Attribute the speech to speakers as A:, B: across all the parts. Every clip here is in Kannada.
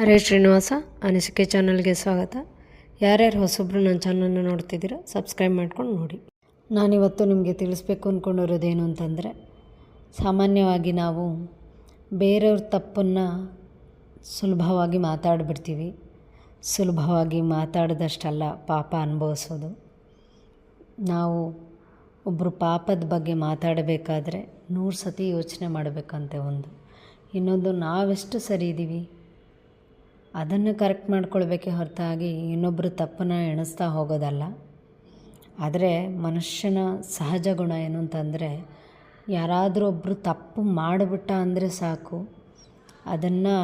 A: ಹರೇ ಶ್ರೀನಿವಾಸ, ಅನಿಸಿಕೆ ಚಾನಲ್ಗೆ ಸ್ವಾಗತ. ಯಾರ್ಯಾರು ಹೊಸೊಬ್ಬರು ನನ್ನ ಚಾನಲ್ನ ನೋಡ್ತಿದ್ದೀರಾ ಸಬ್ಸ್ಕ್ರೈಬ್ ಮಾಡ್ಕೊಂಡು ನೋಡಿ. ನಾನಿವತ್ತು ನಿಮಗೆ ತಿಳಿಸ್ಬೇಕು ಅಂದ್ಕೊಂಡಿರೋದೇನು ಅಂತಂದರೆ, ಸಾಮಾನ್ಯವಾಗಿ ನಾವು ಬೇರೆಯವ್ರ ತಪ್ಪನ್ನು ಸುಲಭವಾಗಿ ಮಾತಾಡಿಬಿಡ್ತೀವಿ. ಸುಲಭವಾಗಿ ಮಾತಾಡಿದಷ್ಟಲ್ಲ, ಪಾಪ ಅನುಭವಿಸೋದು. ನಾವು ಒಬ್ಬರು ಪಾಪದ ಬಗ್ಗೆ ಮಾತಾಡಬೇಕಾದ್ರೆ ನೂರು ಸತಿ ಯೋಚನೆ ಮಾಡಬೇಕಂತೆ ಒಂದು. ಇನ್ನೊಂದು ನಾವೆಷ್ಟು ಸರಿ ಇದ್ದೀವಿ ಅದನ್ನು ಕರೆಕ್ಟ್ ಮಾಡ್ಕೊಳ್ಬೇಕೆ ಹೊರತಾಗಿ ಇನ್ನೊಬ್ಬರು ತಪ್ಪನ್ನು ಎಣಿಸ್ತಾ ಹೋಗೋದಲ್ಲ. ಆದರೆ ಮನುಷ್ಯನ ಸಹಜ ಗುಣ ಏನು ಅಂತಂದರೆ, ಯಾರಾದರೂ ಒಬ್ಬರು ತಪ್ಪು ಮಾಡಿಬಿಟ್ಟ ಅಂದರೆ ಸಾಕು. ಅದನ್ನು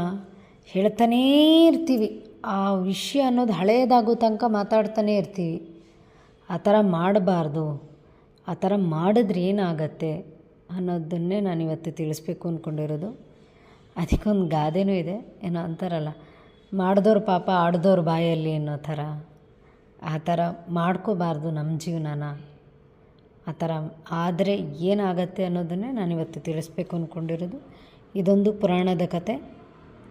A: ಹೇಳ್ತಾನೇ ಇರ್ತೀವಿ. ಆ ವಿಷಯ ಅನ್ನೋದು ಹಳೆಯದಾಗೋ ತನಕ ಮಾತಾಡ್ತಾನೇ ಇರ್ತೀವಿ. ಆ ಥರ ಮಾಡಬಾರ್ದು. ಆ ಥರ ಮಾಡಿದ್ರೆ ಏನಾಗತ್ತೆ ಅನ್ನೋದನ್ನೇ ನಾನು ಇವತ್ತು ತಿಳಿಸ್ಬೇಕು ಅಂದ್ಕೊಂಡಿರೋದು ಅದಕ್ಕೊಂದು ಗಾದೆನೂ ಇದೆ. ಏನೋ ಅಂತಾರಲ್ಲ ಮಾಡಿದವ್ರ ಪಾಪ ಆಡ್ದವ್ರ ಬಾಯಲ್ಲಿ ಅನ್ನೋ ಥರ. ಆ ಥರ ಮಾಡ್ಕೋಬಾರ್ದು ನಮ್ಮ ಜೀವನನ. ಆ ಥರ ಆದರೆ ಏನಾಗತ್ತೆ ಅನ್ನೋದನ್ನೇ ನಾನಿವತ್ತು ತಿಳಿಸ್ಬೇಕು ಅಂದ್ಕೊಂಡಿರೋದು ಇದೊಂದು ಪುರಾಣದ ಕತೆ.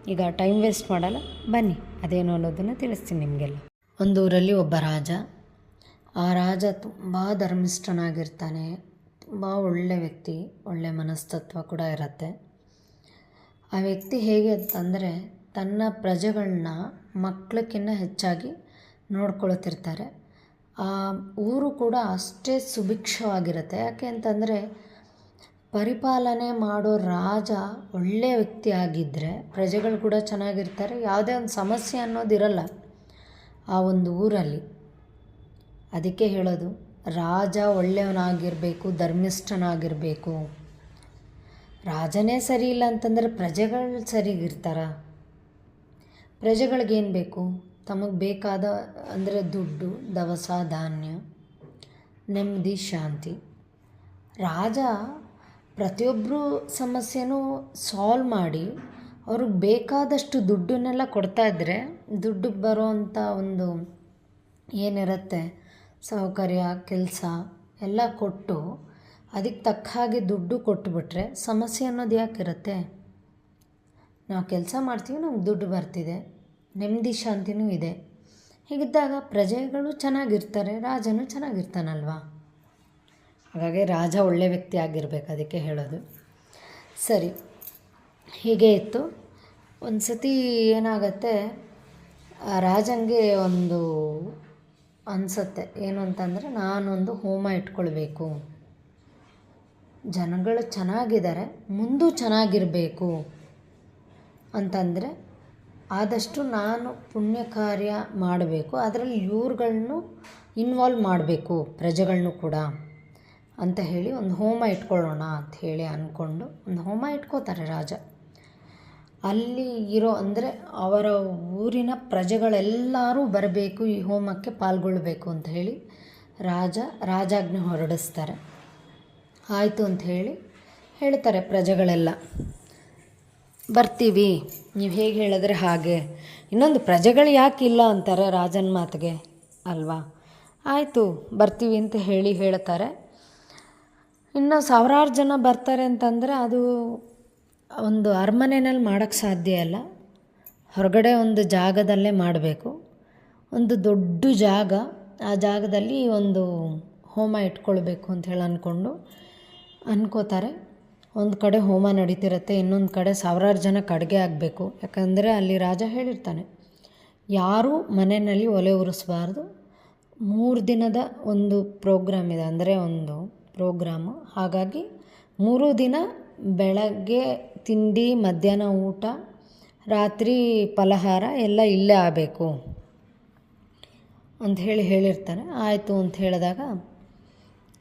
A: ಈಗ ಟೈಮ್ ವೇಸ್ಟ್ ಮಾಡಲ್ಲ, ಬನ್ನಿ, ಅದೇನು ಅನ್ನೋದನ್ನು ತಿಳಿಸ್ತೀನಿ ನಿಮಗೆಲ್ಲ. ಒಂದು ಊರಲ್ಲಿ ಒಬ್ಬ ರಾಜ. ಆ ರಾಜ ತುಂಬ ಧರ್ಮಿಷ್ಠನಾಗಿರ್ತಾನೆ. ತುಂಬ ಒಳ್ಳೆ ವ್ಯಕ್ತಿ, ಒಳ್ಳೆ ಮನಸ್ತತ್ವ ಕೂಡ ಇರುತ್ತೆ. ಆ ವ್ಯಕ್ತಿ ಹೇಗೆ ಅಂತಂದರೆ ತನ್ನ ಪ್ರಜೆಗಳನ್ನ ಮಕ್ಕಳಕ್ಕಿಂತ ಹೆಚ್ಚಾಗಿ ನೋಡ್ಕೊಳ್ತಿರ್ತಾರೆ. ಆ ಊರು ಕೂಡ ಅಷ್ಟೇ ಸುಭಿಕ್ಷವಾಗಿರುತ್ತೆ. ಯಾಕೆ ಅಂತಂದರೆ, ಪರಿಪಾಲನೆ ಮಾಡೋ ರಾಜ ಒಳ್ಳೆಯ ವ್ಯಕ್ತಿ ಆಗಿದ್ದರೆ ಪ್ರಜೆಗಳು ಕೂಡ ಚೆನ್ನಾಗಿರ್ತಾರೆ. ಯಾವುದೇ ಒಂದು ಸಮಸ್ಯೆ ಅನ್ನೋದಿರಲ್ಲ ಆ ಒಂದು ಊರಲ್ಲಿ. ಅದಕ್ಕೆ ಹೇಳೋದು, ರಾಜ ಒಳ್ಳೆಯವನಾಗಿರಬೇಕು, ಧರ್ಮಿಷ್ಠನಾಗಿರಬೇಕು. ರಾಜನೇ ಸರಿ ಇಲ್ಲ ಅಂತಂದರೆ ಪ್ರಜೆಗಳು ಸರಿಗಿರ್ತಾರ? ಪ್ರಜೆಗಳಿಗೇನು ಬೇಕು? ತಮಗೆ ಬೇಕಾದ, ಅಂದರೆ ದುಡ್ಡು, ದವಸ, ಧಾನ್ಯ, ನೆಮ್ಮದಿ, ಶಾಂತಿ. ರಾಜ ಪ್ರತಿಯೊಬ್ಬರು ಸಮಸ್ಯೆನೂ ಸಾಲ್ವ್ ಮಾಡಿ ಅವ್ರಿಗೆ ಬೇಕಾದಷ್ಟು ದುಡ್ಡನ್ನೆಲ್ಲ ಕೊಡ್ತಾ ಕೊಡ್ತಾಯಿದ್ರೆ ದುಡ್ಡಿಗೆ ಬರೋವಂಥ ಒಂದು ಏನಿರುತ್ತೆ? ಸೌಕರ್ಯ, ಕೆಲಸ ಎಲ್ಲ ಕೊಟ್ಟು ಅದಕ್ಕೆ ತಕ್ಕ ಹಾಗೆ ದುಡ್ಡು ಕೊಟ್ಟುಬಿಟ್ರೆ ಸಮಸ್ಯೆ ಅನ್ನೋದು ಯಾಕಿರುತ್ತೆ ನಾವು ಕೆಲಸ ಮಾಡ್ತೀವಿ, ನಮ್ಗೆ ದುಡ್ಡು ಬರ್ತಿದೆ. ನೆಮ್ಮದಿ ಶಾಂತಿನೂ ಇದೆ. ಹೀಗಿದ್ದಾಗ ಪ್ರಜೆಗಳು ಚೆನ್ನಾಗಿರ್ತಾರೆ, ರಾಜನೂ ಚೆನ್ನಾಗಿರ್ತಾನಲ್ವಾ? ಹಾಗಾಗಿ ರಾಜ ಒಳ್ಳೆ ವ್ಯಕ್ತಿ ಆಗಿರ್ಬೇಕು ಅದಕ್ಕೆ ಹೇಳೋದು. ಸರಿ, ಹೀಗೆ ಇತ್ತು. ಒಂದು ಸತಿ ಏನಾಗತ್ತೆ, ಆ ರಾಜಂಗೆ ಒಂದು ಅನಿಸತ್ತೆ, ಏನು ಅಂತಂದರೆ, ನಾನೊಂದು ಹೋಮ ಇಟ್ಕೊಳ್ಬೇಕು. ಜನಗಳು ಚೆನ್ನಾಗಿದ್ದಾರೆ, ಮುಂದೂ ಚೆನ್ನಾಗಿರಬೇಕು ಅಂತಂದರೆ ಆದಷ್ಟು ನಾನು ಪುಣ್ಯ ಕಾರ್ಯ ಮಾಡಬೇಕು. ಅದರಲ್ಲಿ ಇವ್ರುಗಳನ್ನು ಇನ್ವಾಲ್ವ್ ಮಾಡಬೇಕು ಪ್ರಜೆಗಳನ್ನೂ ಕೂಡ ಅಂತ ಹೇಳಿ ಒಂದು ಹೋಮ ಇಟ್ಕೊಳ್ಳೋಣ ಅಂತ ಹೇಳಿ ಅಂದ್ಕೊಂಡು ಒಂದು ಹೋಮ ಇಟ್ಕೋತಾರೆ ರಾಜ. ಅಲ್ಲಿ ಇರೋ ಅಂದರೆ ಅವರ ಊರಿನ ಪ್ರಜೆಗಳೆಲ್ಲರೂ ಬರಬೇಕು, ಈ ಹೋಮಕ್ಕೆ ಪಾಲ್ಗೊಳ್ಬೇಕು ಅಂತ ಹೇಳಿ ರಾಜ ರಾಜಾಜ್ಞೆ ಹೊರಡಿಸ್ತಾರೆ. ಆಯಿತು ಅಂತ ಹೇಳಿ ಹೇಳ್ತಾರೆ ಪ್ರಜೆಗಳೆಲ್ಲ. ಬರ್ತೀವಿ. ನೀವು ಹೇಗೆ ಹೇಳಿದ್ರೆ ಹಾಗೆ. ಇನ್ನೊಂದು ಪ್ರಜೆಗಳು ಯಾಕೆ ಇಲ್ಲ ಅಂತಾರೆ ರಾಜನ ಮಾತಿಗೆ? ಅಲ್ವಾ? ಆಯಿತು, ಬರ್ತೀವಿ ಅಂತ ಹೇಳಿ ಹೇಳ್ತಾರೆ. ಇನ್ನು ಸಾವಿರಾರು ಜನ ಬರ್ತಾರೆ ಅಂತಂದರೆ ಅದು ಒಂದು ಅರಮನೆಯಲ್ಲಿ ಮಾಡೋಕ್ಕೆ ಸಾಧ್ಯ ಇಲ್ಲ. ಹೊರಗಡೆ ಒಂದು ಜಾಗದಲ್ಲೇ ಮಾಡಬೇಕು. ಒಂದು ದೊಡ್ಡ ಜಾಗ. ಆ ಜಾಗದಲ್ಲಿ ಒಂದು ಹೋಮ ಇಟ್ಕೊಳ್ಬೇಕು ಅಂತ ಹೇಳಿ ಅಂದ್ಕೊಂಡು ಅನ್ಕೋತಾರೆ. ಒಂದು ಕಡೆ ಹೋಮ ನಡೀತಿರುತ್ತೆ, ಇನ್ನೊಂದು ಕಡೆ ಸಾವಿರಾರು ಜನ ಅಡುಗೆ ಆಗಬೇಕು. ಯಾಕಂದರೆ ಅಲ್ಲಿ ರಾಜ ಹೇಳಿರ್ತಾನೆ, ಯಾರೂ ಮನೆಯಲ್ಲಿ ಒಲೆ ಉರಿಸಬಾರ್ದು. ಮೂರು ದಿನದ ಒಂದು ಪ್ರೋಗ್ರಾಮ್ ಇದೆ, ಅಂದರೆ ಒಂದು ಪ್ರೋಗ್ರಾಮು. ಹಾಗಾಗಿ ಮೂರು ದಿನ ಬೆಳಗ್ಗೆ ತಿಂಡಿ, ಮಧ್ಯಾಹ್ನ ಊಟ, ರಾತ್ರಿ ಫಲಹಾರ ಎಲ್ಲ ಇಲ್ಲೇ ಆಗಬೇಕು. ಅಂತ ಹೇಳಿ ಹೇಳಿರ್ತಾರೆ ಆಯಿತು ಅಂತ ಹೇಳಿದಾಗ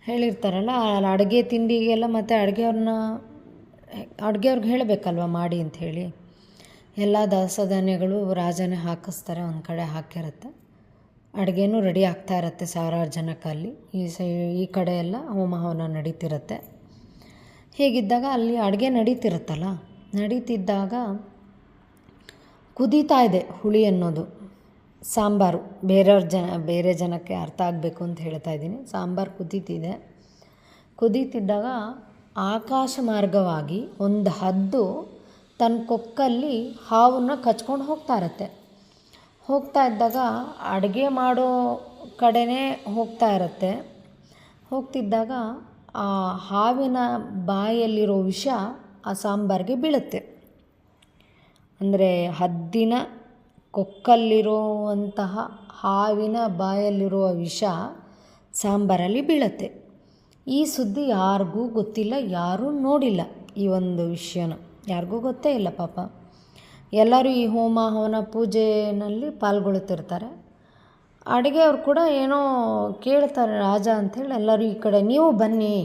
A: ಹೇಳಿರ್ತಾರಲ್ಲ ಅಡುಗೆ ತಿಂಡಿಗೆಲ್ಲ ಮತ್ತು ಅಡುಗೆಯವ್ರನ್ನ ಅಡುಗೆಯವ್ರಿಗೆ ಹೇಳಬೇಕಲ್ವ ಮಾಡಿ ಅಂಥೇಳಿ ಎಲ್ಲ ದವಸ ಧಾನ್ಯಗಳು ರಾಜನೇ ಹಾಕಿಸ್ತಾರೆ, ಒಂದು ಕಡೆ ಹಾಕಿರುತ್ತೆ. ಅಡುಗೆನೂ ರೆಡಿ ಆಗ್ತಾ ಇರುತ್ತೆ ಸಾವಿರಾರು ಜನಕ್ಕೆ ಅಲ್ಲಿ. ಈ ಸೈ, ಈ ಕಡೆ ಎಲ್ಲ ಹೋಮ ಹವನ ನಡೀತಿರುತ್ತೆ. ಹೀಗಿದ್ದಾಗ ಅಲ್ಲಿ ಅಡುಗೆ ನಡೀತಿರುತ್ತಲ್ಲ, ನಡೀತಿದ್ದಾಗ ಕುದೀತಾ ಇದೆ ಹುಳಿ ಅನ್ನೋದು. ಸಾಂಬಾರು, ಬೇರೆಯವ್ರ ಜನ, ಬೇರೆ ಜನಕ್ಕೆ ಅರ್ಥ ಆಗಬೇಕು ಅಂತ ಹೇಳ್ತಾ ಇದ್ದೀನಿ. ಸಾಂಬಾರು ಕುದೀತಿದೆ. ಕುದೀತಿದ್ದಾಗ ಆಕಾಶ ಮಾರ್ಗವಾಗಿ ಒಂದು ಹದ್ದು ತನ್ನ ಕೊಕ್ಕಲ್ಲಿ ಹಾವನ್ನ ಕಚ್ಕೊಂಡು ಹೋಗ್ತಾ ಇರುತ್ತೆ. ಹೋಗ್ತಾ ಇದ್ದಾಗ ಅಡುಗೆ ಮಾಡೋ ಕಡೆನೇ ಹೋಗ್ತಾ ಇರುತ್ತೆ. ಹೋಗ್ತಿದ್ದಾಗ ಆ ಹಾವಿನ ಬಾಯಲ್ಲಿರೋ ವಿಷ ಆ ಸಾಂಬಾರಿಗೆ ಬೀಳುತ್ತೆ. ಅಂದರೆ ಹದ್ದಿನ ಕೊಕ್ಕಲ್ಲಿರುವಂತಹ ಹಾವಿನ ಬಾಯಲ್ಲಿರುವ ವಿಷ ಸಾಂಬಾರಲ್ಲಿ ಬೀಳತ್ತೆ. ಈ ಸುದ್ದಿ ಯಾರಿಗೂ ಗೊತ್ತಿಲ್ಲ, ಯಾರೂ ನೋಡಿಲ್ಲ ಈ ಒಂದು ವಿಷಯನ. ಯಾರಿಗೂ ಗೊತ್ತೇ ಇಲ್ಲ ಪಾಪ. ಎಲ್ಲರೂ ಈ ಹೋಮ, ಹವನ ಪೂಜೆಯಲ್ಲಿ ಪಾಲ್ಗೊಳ್ತಿರ್ತಾರೆ ಅಡುಗೆಯವ್ರು ಕೂಡ ಏನೋ ಕೇಳ್ತಾರೆ, ರಾಜ ಅಂಥೇಳಿ, ಎಲ್ಲರೂ ಈ ಕಡೆ ನೀವು ಬನ್ನಿ.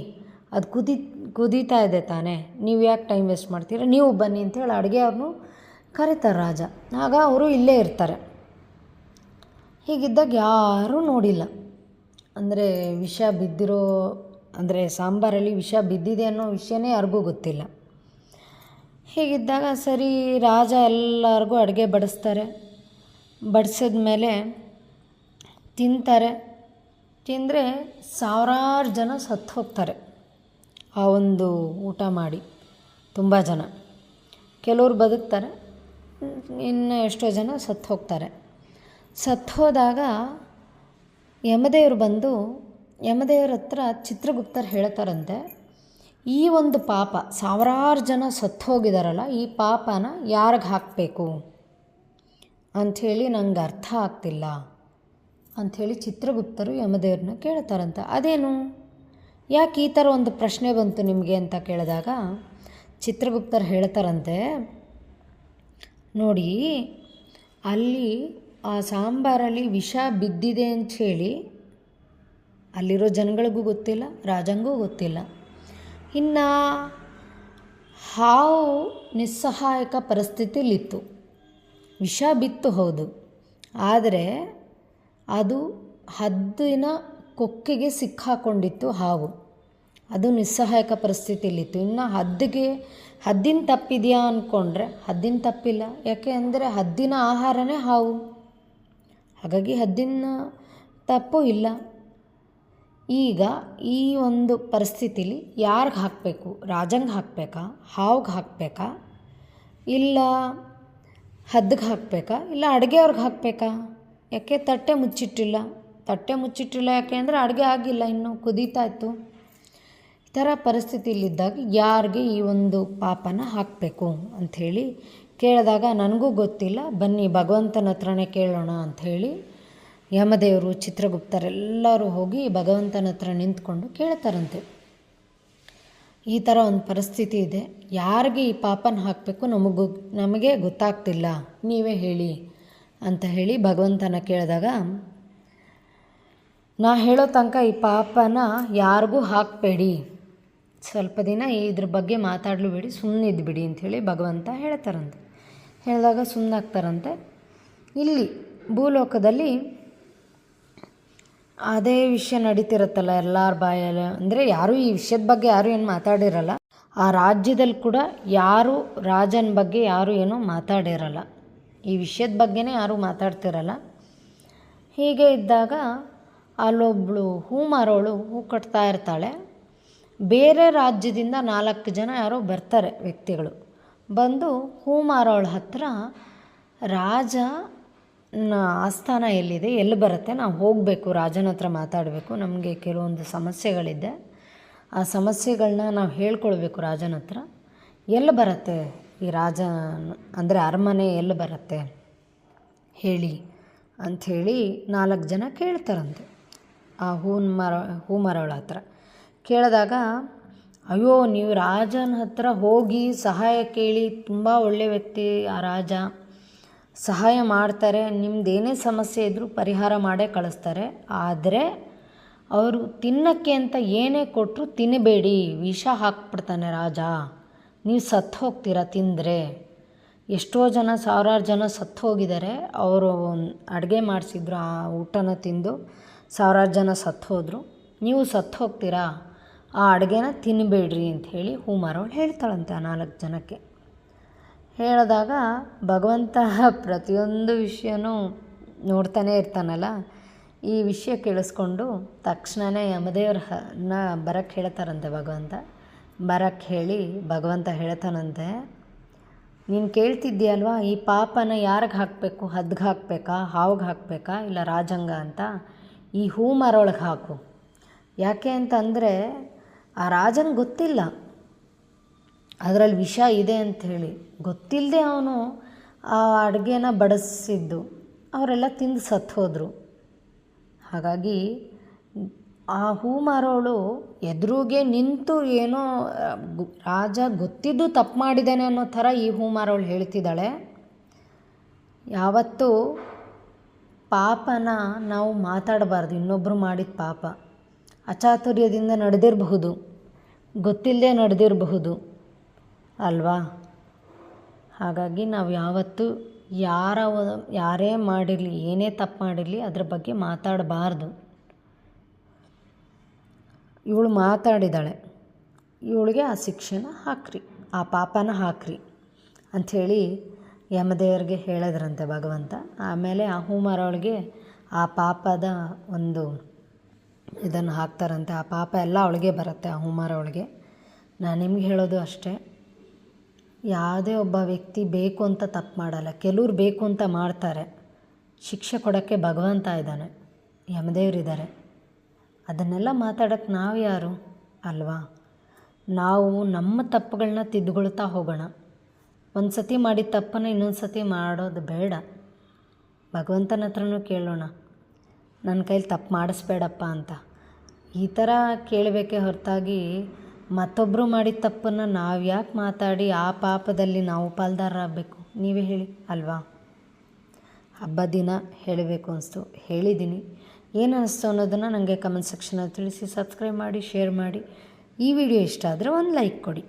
A: ಅದು ಕುದಿ, ಕುದೀತಾ ಇದೆ ತಾನೇ. ನೀವು ಯಾಕೆ ಟೈಮ್ ವೇಸ್ಟ್ ಮಾಡ್ತೀರ? ನೀವು ಬನ್ನಿ ಅಂಥೇಳಿ ಅಡುಗೆಯವ್ರನ್ನೂ ಕರೀತಾರೆ ರಾಜ. ಆಗ ಅವರು ಇಲ್ಲೇ ಇರ್ತಾರೆ. ಹೀಗಿದ್ದಾಗ ಯಾರೂ ನೋಡಿಲ್ಲ. ಅಂದರೆ ವಿಷ ಬಿದ್ದಿರೋ, ಅಂದರೆ ಸಾಂಬಾರಲ್ಲಿ ವಿಷ ಬಿದ್ದಿದೆ ಅನ್ನೋ ವಿಷಯನೇ ಯಾರಿಗೂ ಗೊತ್ತಿಲ್ಲ. ಹೀಗಿದ್ದಾಗ ಸರಿ, ರಾಜ ಎಲ್ಲರಿಗೂ ಅಡುಗೆ ಬಡಿಸ್ತಾರೆ. ಬಡಿಸಿದ ಮೇಲೆ ತಿಂತಾರೆ. ತಿಂದರೆ ಸಾವಿರಾರು ಜನ ಸತ್ತು ಹೋಗ್ತಾರೆ. ಆ ಒಂದು ಊಟ ಮಾಡಿ. ತುಂಬ ಜನ. ಕೆಲವ್ರು ಬದುಕ್ತಾರೆ. ಇನ್ನು ಎಷ್ಟೋ ಜನ ಸತ್ತು ಹೋಗ್ತಾರೆ. ಸತ್ತು ಹೋದಾಗ ಯಮದೇವರು ಬಂದು, ಯಮದೇವ್ರ ಹತ್ರ ಚಿತ್ರಗುಪ್ತರು ಹೇಳ್ತಾರಂತೆ, ಈ ಒಂದು ಪಾಪ, ಸಾವಿರಾರು ಜನ ಸತ್ತು ಹೋಗಿದಾರಲ್ಲ, ಈ ಪಾಪನ ಯಾರಿಗೆ ಹಾಕಬೇಕು? ಅಂಥೇಳಿ ನಂಗೆ ಅರ್ಥ ಆಗ್ತಿಲ್ಲ ಅಂಥೇಳಿ ಚಿತ್ರಗುಪ್ತರು ಯಮದೇವ್ರನ್ನ ಕೇಳ್ತಾರಂತೆ. ಅದೇನು? ಯಾಕೆ ಈ ಥರ ಒಂದು ಪ್ರಶ್ನೆ ಬಂತು ನಿಮಗೆ ಅಂತ ಕೇಳಿದಾಗ, ಚಿತ್ರಗುಪ್ತರು ಹೇಳ್ತಾರಂತೆ ನೋಡಿ, ಅಲ್ಲಿ ಆ ಸಾಂಬಾರಲ್ಲಿ ವಿಷ ಬಿದ್ದಿದೆ ಅಂಥೇಳಿ ಅಲ್ಲಿರೋ ಜನಗಳಿಗೂ ಗೊತ್ತಿಲ್ಲ, ರಾಜಂಗೂ ಗೊತ್ತಿಲ್ಲ. ಇನ್ನು ಹಾವು ನಿಸ್ಸಹಾಯಕ ಪರಿಸ್ಥಿತಿಲಿತ್ತು ವಿಷ ಬಿತ್ತು ಹೌದು. ಆದರೆ ಅದು ಹದ್ದಿನ ಕೊಕ್ಕಿಗೆ ಸಿಕ್ಕಾಕೊಂಡಿತ್ತು ಹಾವು. ಅದು ನಿಸ್ಸಹಾಯಕ ಪರಿಸ್ಥಿತಿಲಿತ್ತು ಇನ್ನು ಹದ್ದಿಗೆ, ಹದ್ದಿನ ತಪ್ಪಿದೆಯಾ ಅಂದ್ಕೊಂಡ್ರೆ ಹದ್ದಿನ ತಪ್ಪಿಲ್ಲ. ಯಾಕೆ ಅಂದರೆ ಹದ್ದಿನ ಆಹಾರನೇ ಹಾವು. ಹಾಗಾಗಿ ಹದ್ದಿನ ತಪ್ಪು ಇಲ್ಲ. ಈಗ ಈ ಒಂದು ಪರಿಸ್ಥಿತಿಲಿ ಯಾರಿಗೆ ಹಾಕಬೇಕು? ರಾಜಂಗೆ ಹಾಕಬೇಕಾ? ಹಾವ್ಗೆ ಹಾಕಬೇಕಾ? ಇಲ್ಲ ಹದ್ದಿಗೆ ಹಾಕಬೇಕಾ? ಇಲ್ಲ ಅಡುಗೆಯವ್ರಿಗೆ ಹಾಕಬೇಕಾ? ಯಾಕೆ ತಟ್ಟೆ ಮುಚ್ಚಿಟ್ಟಿಲ್ಲ? ತಟ್ಟೆ ಮುಚ್ಚಿಟ್ಟಿಲ್ಲ ಯಾಕೆ ಅಂದರೆ ಅಡುಗೆ ಆಗಿಲ್ಲ. ಇನ್ನೂ ಕುದೀತಾ ಇತ್ತು. ಈ ಥರ ಪರಿಸ್ಥಿತಿಯಲ್ಲಿದ್ದಾಗ ಯಾರಿಗೆ ಈ ಒಂದು ಪಾಪನ ಹಾಕಬೇಕು ಅಂಥೇಳಿ ಕೇಳಿದಾಗ, ನನಗೂ ಗೊತ್ತಿಲ್ಲ, ಬನ್ನಿ ಭಗವಂತನ ಹತ್ರನೇ ಕೇಳೋಣ ಅಂಥೇಳಿ ಯಮದೇವರು ಚಿತ್ರಗುಪ್ತರೆಲ್ಲರೂ ಹೋಗಿ ಭಗವಂತನ ಹತ್ರ ನಿಂತ್ಕೊಂಡು ಕೇಳ್ತಾರಂತೆ. ಈ ಥರ ಒಂದು ಪರಿಸ್ಥಿತಿ ಇದೆ. ಯಾರಿಗೆ ಈ ಪಾಪನ ಹಾಕಬೇಕು ನಮಗೂ, ನಮಗೆ ಗೊತ್ತಾಗ್ತಿಲ್ಲ, ನೀವೇ ಹೇಳಿ ಅಂತ ಹೇಳಿ ಭಗವಂತನ ಕೇಳಿದಾಗ, ನಾ ಹೇಳೋ ತನಕ ಈ ಪಾಪನ ಯಾರಿಗೂ ಹಾಕಬೇಡಿ ಸ್ವಲ್ಪ ದಿನ ಇದ್ರ ಬಗ್ಗೆ ಮಾತಾಡಲು ಬಿಡಿ ಸುಮ್ಮನೆ ಇದ್ಬಿಡಿ ಅಂಥೇಳಿ ಭಗವಂತ ಹೇಳ್ತಾರಂತೆ. ಹೇಳಿದಾಗ ಸುಮ್ಮನಾಗ್ತಾರಂತೆ ಇಲ್ಲಿ ಭೂಲೋಕದಲ್ಲಿ ಅದೇ ವಿಷಯ ನಡೀತಿರುತ್ತಲ್ಲ ಎಲ್ಲರ ಬಾಯಲ್ಲಿ. ಅಂದರೆ ಯಾರೂ ಈ ವಿಷಯದ ಬಗ್ಗೆ ಯಾರೂ ಏನು ಮಾತಾಡಿರಲ್ಲ. ಆ ರಾಜ್ಯದಲ್ಲಿ ಕೂಡ ಯಾರು ರಾಜನ ಬಗ್ಗೆ ಯಾರೂ ಏನೂ ಮಾತಾಡಿರಲ್ಲ. ಈ ವಿಷಯದ ಬಗ್ಗೆನೇ ಯಾರೂ ಮಾತಾಡ್ತಿರಲ್ಲ. ಹೀಗೆ ಇದ್ದಾಗ ಅಲ್ಲೊಬ್ಬಳು ಹೂ ಮಾರೋಳು ಹೂ ಕಟ್ತಾ ಇರ್ತಾಳೆ. ಬೇರೆ ರಾಜ್ಯದಿಂದ ನಾಲ್ಕು ಜನ ಯಾರೋ ಬರ್ತಾರೆ ವ್ಯಕ್ತಿಗಳು. ಬಂದು ಹೂ ಹತ್ರ ರಾಜ ಆಸ್ಥಾನ ಎಲ್ಲಿದೆ, ಎಲ್ಲಿ ಬರುತ್ತೆ, ನಾವು ಹೋಗಬೇಕು, ರಾಜನ ಹತ್ರ ಮಾತಾಡಬೇಕು, ನಮಗೆ ಕೆಲವೊಂದು ಸಮಸ್ಯೆಗಳಿದೆ. ಆ ಸಮಸ್ಯೆಗಳನ್ನ ನಾವು ಹೇಳ್ಕೊಳ್ಬೇಕು ರಾಜನ ಹತ್ರ. ಎಲ್ಲಿ ಬರುತ್ತೆ ಈ ರಾಜ, ಅಂದರೆ ಅರಮನೆ ಎಲ್ಲಿ ಬರುತ್ತೆ ಹೇಳಿ ಅಂಥೇಳಿ ನಾಲ್ಕು ಜನ ಕೇಳ್ತಾರಂತೆ. ಆ ಹೂನ್ ಮರ ಹೂ ಹತ್ರ. ಕೇಳಿದಾಗ, ಅಯ್ಯೋ, ನೀವು ರಾಜನ ಹತ್ರ ಹೋಗಿ ಸಹಾಯ ಕೇಳಿ, ತುಂಬ ಒಳ್ಳೆ ವ್ಯಕ್ತಿ ಆ ರಾಜ. ಸಹಾಯ ಮಾಡ್ತಾರೆ ನಿಮ್ದು ಸಮಸ್ಯೆ ಇದ್ದರೂ ಪರಿಹಾರ ಮಾಡೇ ಕಳಿಸ್ತಾರೆ. ಆದರೆ, ಅವರು ತಿನ್ನಕ್ಕೆ ಅಂತ ಏನೇ ಕೊಟ್ಟರು ತಿನ್ನಬೇಡಿ ವಿಷ ಹಾಕ್ಬಿಡ್ತಾನೆ ರಾಜ. ನೀವು ಸತ್ತು ಹೋಗ್ತೀರಾ ತಿಂದರೆ? ಎಷ್ಟೋ ಜನ, ಸಾವಿರಾರು ಜನ ಸತ್ತು ಹೋಗಿದ್ದಾರೆ. ಅವರು ಅಡುಗೆ ಮಾಡಿಸಿದ್ರು ಆ ಊಟನ ತಿಂದು, ಸಾವಿರಾರು ಜನ ಸತ್ತು ಹೋದರು. ನೀವು ಸತ್ತು ಹೋಗ್ತೀರಾ? ಆ ಅಡುಗೆನ ತಿನ್ನಬೇಡ್ರಿ ಅಂತ ಹೇಳಿ ಹೂಮಾರವಳು ಹೇಳ್ತಾಳಂತೆ ಆ ನಾಲ್ಕು ಜನಕ್ಕೆ. ಹೇಳಿದಾಗ ಭಗವಂತ ಪ್ರತಿಯೊಂದು ವಿಷಯನೂ ನೋಡ್ತಾನೆ ಇರ್ತಾನಲ್ಲ, ಈ ವಿಷಯ ಕೇಳಿಸ್ಕೊಂಡು ತಕ್ಷಣವೇ ನ ಬರಕ್ಕೆ ಹೇಳ್ತಾರಂತೆ ಭಗವಂತ. ಬರಕ್ಕೆ ಹೇಳಿ ಭಗವಂತ ಹೇಳ್ತಾನಂತೆ, ನೀನು ಕೇಳ್ತಿದ್ದೀಯಲ್ವಾ, ಈ ಪಾಪನ ಯಾರಿಗೆ ಹಾಕಬೇಕು, ಹದ್ಗೆ ಹಾಕಬೇಕಾ, ಹಾವಿಗೆ ಹಾಕಬೇಕಾ, ಇಲ್ಲ ರಾಜಂಗ ಅಂತ, ಈ ಹೂ ಮರೊಳಗೆ ಹಾಕು. ಯಾಕೆ ಅಂತಂದರೆ ಆ ರಾಜನಿಗೆ ಗೊತ್ತಿಲ್ಲ. ಅದರಲ್ಲಿ ವಿಷ ಇದೆ ಅಂಥೇಳಿ. ಗೊತ್ತಿಲ್ಲದೆ ಅವನು ಆ ಅಡುಗೆನ ಬಡಿಸಿದ್ದು ಅವರೆಲ್ಲ ತಿಂದು ಸತ್ತು ಹೋದರು. ಹಾಗಾಗಿ ಆ ಹೂ ಮಾರೋಳು ಎದುರುಗೆ ನಿಂತು ಏನೋ ರಾಜ ಗೊತ್ತಿದ್ದು ತಪ್ಪು ಮಾಡಿದ್ದಾನೆ ಅನ್ನೋ ಥರ ಈ ಹೂ ಮಾರೋಳು ಹೇಳ್ತಿದ್ದಾಳೆ. ಯಾವತ್ತೂ ಪಾಪನ ನಾವು ಮಾತಾಡಬಾರ್ದು. ಇನ್ನೊಬ್ಬರು ಮಾಡಿದ ಪಾಪ. ಅಚಾತುರ್ಯದಿಂದ ನಡೆದಿರಬಹುದು. ಗೊತ್ತಿಲ್ಲದೆ ನಡೆದಿರಬಹುದು. ಅಲ್ವಾ? ಹಾಗಾಗಿ ನಾವು ಯಾವತ್ತೂ ಯಾರ ಯಾರೇ ಮಾಡಿರಲಿ, ಏನೇ ತಪ್ಪು ಮಾಡಿರಲಿ, ಅದ್ರ ಬಗ್ಗೆ ಮಾತಾಡಬಾರ್ದು. ಇವಳು ಮಾತಾಡಿದಾಳೆ. ಇವಳಿಗೆ ಆ ಶಿಕ್ಷೆನ ಹಾಕ್ರಿ, ಆ ಪಾಪನ ಹಾಕ್ರಿ ಅಂಥೇಳಿ ಯಮದೇವರಿಗೆ ಹೇಳಿದ್ರಂತೆ ಭಗವಂತ. ಆಮೇಲೆ ಆ ಹೂಮಾರವಳಿಗೆ ಆ ಪಾಪದ ಒಂದು ಇದನ್ನು ಹಾಕ್ತಾರಂತೆ. ಆ ಪಾಪ ಎಲ್ಲ ಅವಳಿಗೆ ಬರುತ್ತೆ, ಆ ಹೂಮಾರವಳಿಗೆ ನಾನು ನಿಮ್ಗೆ ಹೇಳೋದು ಅಷ್ಟೇ. ಯಾವುದೇ ಒಬ್ಬ ವ್ಯಕ್ತಿ ಬೇಕು ಅಂತ ತಪ್ಪು ಮಾಡಲ್ಲ. ಕೆಲವ್ರು ಬೇಕು ಅಂತ ಮಾಡ್ತಾರೆ. ಶಿಕ್ಷೆ ಕೊಡೋಕ್ಕೆ ಭಗವಂತ ಇದ್ದಾನೆ. ಯಮದೇವರಿದ್ದಾರೆ ಅದನ್ನೆಲ್ಲ ಮಾತಾಡೋಕ್ಕೆ ನಾವು ಯಾರು? ಅಲ್ವಾ? ನಾವು ನಮ್ಮ ತಪ್ಪುಗಳನ್ನ ತಿದ್ದುಕೊಳ್ತಾ ಹೋಗೋಣ. ಒಂದು ಸತಿ ಮಾಡಿದ ತಪ್ಪನ್ನು ಇನ್ನೊಂದು ಸತಿ ಮಾಡೋದು ಬೇಡ. ಭಗವಂತನ ಹತ್ರನೂ ಕೇಳೋಣ. ನನ್ನ ಕೈಲಿ ತಪ್ಪು ಮಾಡಿಸ್ಬೇಡಪ್ಪ ಅಂತ. ಈ ಥರ ಕೇಳಬೇಕೇ ಹೊರತಾಗಿ ಮತ್ತೊಬ್ಬರು ಮಾಡಿದ ತಪ್ಪನ್ನು ನಾವು ಯಾಕೆ ಮಾತಾಡಿ ಆ ಪಾಪದಲ್ಲಿ ನಾವು ಪಾಲ್ದಾರರಾಗಬೇಕು? ನೀವೇ ಹೇಳಿ, ಅಲ್ವಾ? ಹಬ್ಬ ದಿನ ಹೇಳಬೇಕು ಅನಿಸ್ತು. ಹೇಳಿದ್ದೀನಿ ಏನು ಅನ್ನಿಸ್ತು ಅನ್ನೋದನ್ನು ನನಗೆ ಕಮೆಂಟ್ ಸೆಕ್ಷನಲ್ಲಿ ತಿಳಿಸಿ ಸಬ್ಸ್ಕ್ರೈಬ್ ಮಾಡಿ ಶೇರ್ ಮಾಡಿ. ಈ ವಿಡಿಯೋ ಇಷ್ಟ ಆದರೆ ಒಂದು ಲೈಕ್ ಕೊಡಿ.